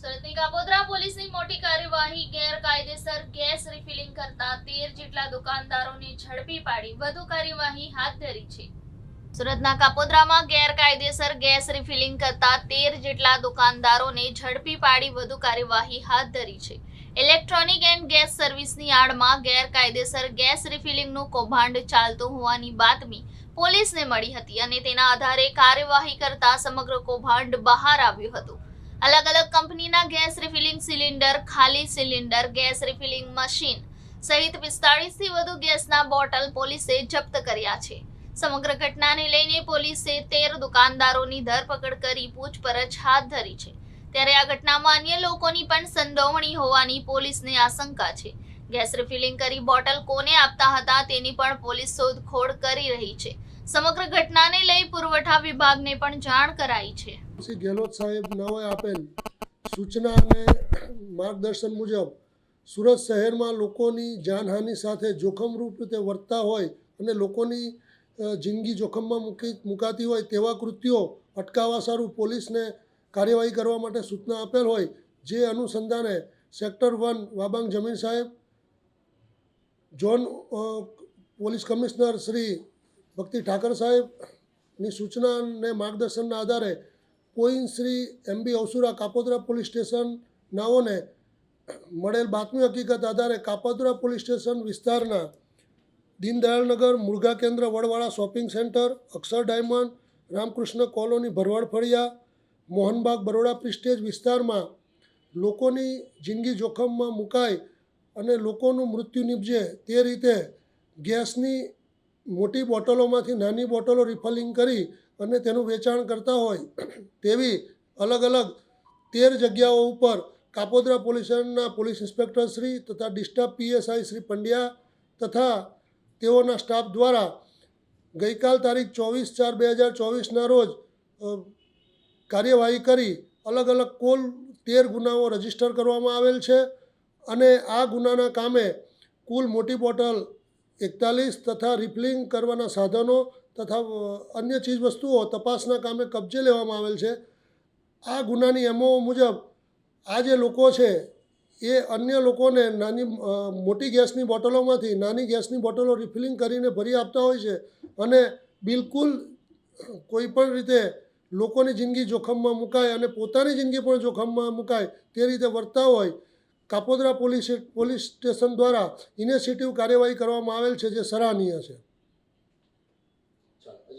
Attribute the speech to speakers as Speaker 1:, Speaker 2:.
Speaker 1: સુરતની કાપોદ્રા પોલીસની મોટી કાર્યવાહી ગેરકાયદેસર ગેસ રિફિલિંગ કરતા તેર જેટલા દુકાનદારોને ઝડપી પાડી વધુ કાર્યવાહી હાથ ધરી છે. સુરતના કાપોદ્રામાં ગેરકાયદેસર ગેસ રિફિલિંગ કરતા તેર જેટલા દુકાનદારોને ઝડપી પાડી વધુ કાર્યવાહી હાથ ધરી છે. ઇલેક્ટ્રોનિક એન્ડ ગેસ સર્વિસની આડમાં ગેરકાયદેસર ગેસ રિફિલિંગનું કૌભાંડ ચાલતું હોવાની બાતમી પોલીસને મળી હતી અને તેના આધારે કાર્યવાહી કરતા સમગ્ર કૌભાંડ બહાર આવ્યું હતું. અલગ અલગ કંપનીના ગેસ રિફિલિંગ સિલિન્ડર, ખાલી સિલિન્ડર, ગેસ રિફિલિંગ મશીન સહિત પિસ્તાળીસથી વધુ ગેસના બોટલ પોલીસે જપ્ત કર્યા છે. સમગ્ર ઘટનાને લઈને પોલીસે તેર દુકાનદારોની ધરપકડ કરી પૂછપરછ હાથ ધરી છે. ત્યારે આ ઘટનામાં અન્ય લોકોની પણ સંડોવણી હોવાની પોલીસને આશંકા છે. ગેસ રિફિલિંગ કરી બોટલ કોને આપતા હતા તેની પણ પોલીસ શોધખોળ કરી રહી છે. સમગ્ર ઘટનાને લઈ પુરવઠા વિભાગને પણ જાણ કરાઈ છે.
Speaker 2: શ્રી ગેહલોત સાહેબ નવે આપેલ સૂચના અને માર્ગદર્શન મુજબ સુરત શહેરમાં લોકોની જાનહાનિ સાથે જોખમરૂપ રીતે વર્તતા હોય અને લોકોની જિંદગી જોખમમાં મૂકી, મુકાતી હોય તેવા કૃત્યો અટકાવવા સારું પોલીસને કાર્યવાહી કરવા માટે સૂચના આપેલ હોય જે અનુસંધાને સેક્ટર વન વાબાંગ જમીન સાહેબ ઝોન પોલીસ કમિશનર શ્રી ભક્તિ ઠાકર સાહેબની સૂચના અને માર્ગદર્શનના આધારે coin Shri M B Avasura Kapodra police station નાઓને મળેલ બાતમી હકીકત આધારે કાપોદરા પોલીસ સ્ટેશન વિસ્તારના દીનદયાળનગર, મુર્ગા કેન્દ્ર, Vadvala shopping centre, Akshar diamond, Ramkrishna colony, Bharwad Faliya, Mohanbaug, Baroda prestige વિસ્તારમાં લોકોની જિંદગી જોખમમાં મુકાય અને લોકોનું મૃત્યુ નીપજે તે રીતે ગેસની મોટી બોટલોમાંથી નાની બોટલો રિફલિંગ કરી અને તેનું વેચાણ કરતા હોય, તેવી અલગ અલગ તેર જગ્યાઓ ઉપર કાપોદ્રા પોલીસના પોલીસ ઇન્સ્પેક્ટર શ્રી તથા ડિસ્ટર્બ પીએસઆઈ શ્રી પંડ્યા તથા તેઓના સ્ટાફ દ્વારા ગઈકાલ તારીખ ચોવીસ ચાર બે હજાર ચોવીસના રોજ કાર્યવાહી કરી અલગ અલગ કુલ તેર ગુનાઓ રજિસ્ટર કરવામાં આવેલ છે અને આ ગુનાના કામે કુલ મોટી બોટલ એકતાલીસ તથા રિફિલિંગ કરવાના સાધનો તથા અન્ય ચીજવસ્તુઓ તપાસના કામે કબજે લેવામાં આવેલ છે. આ ગુનાની એમઓ મુજબ આ જે લોકો છે, એ અન્ય લોકોને નાની મોટી ગેસની બોટલોમાંથી નાની ગેસની બોટલો રિફિલિંગ કરીને ભરી આપતા હોય છે અને બિલકુલ કોઈ પણ રીતે લોકોની જિંદગી જોખમમાં મુકાય અને પોતાની જિંદગી પણ જોખમમાં મુકાય તે રીતે વર્તા હોય કાપોદ્રા પોલીસ પોલીસ સ્ટેશન દ્વારા ઇનિશિયેટિવ કાર્યવાહી કરવામાં આવેલ છે જે સરાહનીય છે.